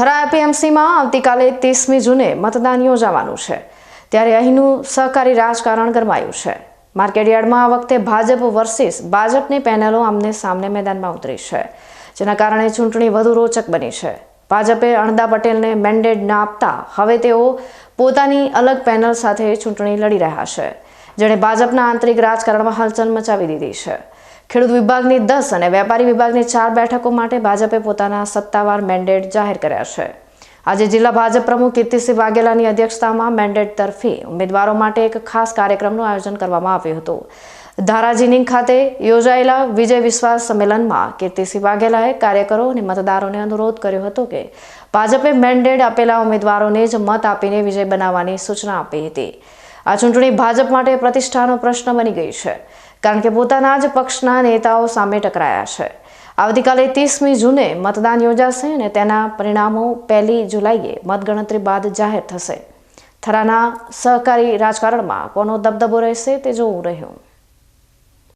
થરા એપીએમસીમાં આવતીકાલે ત્રીસમી જૂને મતદાન યોજાવાનું છે. ત્યારે અહીંનું સહકારી રાજકારણ ગરમાયું છે. માર્કેટયાર્ડમાં આ વખતે ભાજપ વર્સિસ ભાજપની પેનલો આમને સામને મેદાનમાં ઉતરી છે. જેના કારણે ચૂંટણી વધુ રોચક બની છે. ભાજપે અણદા પટેલને મેન્ડેટ ના આપતા હવે તેઓ પોતાની અલગ પેનલ સાથે ચૂંટણી લડી રહ્યા છે. જેણે ભાજપના આંતરિક રાજકારણમાં હલચલ મચાવી દીધી છે. ખેડૂત વિભાગની દસ અને વેપારી વિભાગની ચાર બેઠકો માટે ભાજપે પોતાના સત્તાવાર મેન્ડેટ જાહેર કર્યા છે. આજે જિલ્લા ભાજપ પ્રમુખ કીર્તિસિંહ વાઘેલાની અધ્યક્ષતામાં મેન્ડેટ તરફી ઉમેદવારો માટે એક ખાસ કાર્યક્રમનું આયોજન કરવામાં આવ્યું હતું. ધારાજીનિંગ ખાતે યોજાયેલા વિજય વિશ્વાસ સંમેલનમાં કીર્તિસિંહ વાઘેલાએ કાર્યકરો અને મતદારોને અનુરોધ કર્યો હતો કે ભાજપે મેન્ડેટ આપેલા ઉમેદવારોને જ મત આપીને વિજય બનાવવાની સૂચના આપી હતી. આ ચૂંટણી ભાજપ માટે પ્રતિષ્ઠાનો પ્રશ્ન બની ગઈ છે. કારણ કે પોતાના જ પક્ષના નેતાઓ સામે ટકરાયા છે. આવતીકાલે ત્રીસમી જૂને મતદાન યોજાશે અને તેના પરિણામો પહેલી જુલાઈએ મતગણતરી બાદ જાહેર થશે. થરાના સહકારી રાજકારણમાં કોનો દબદબો રહેશે તે જોવું રહ્યું.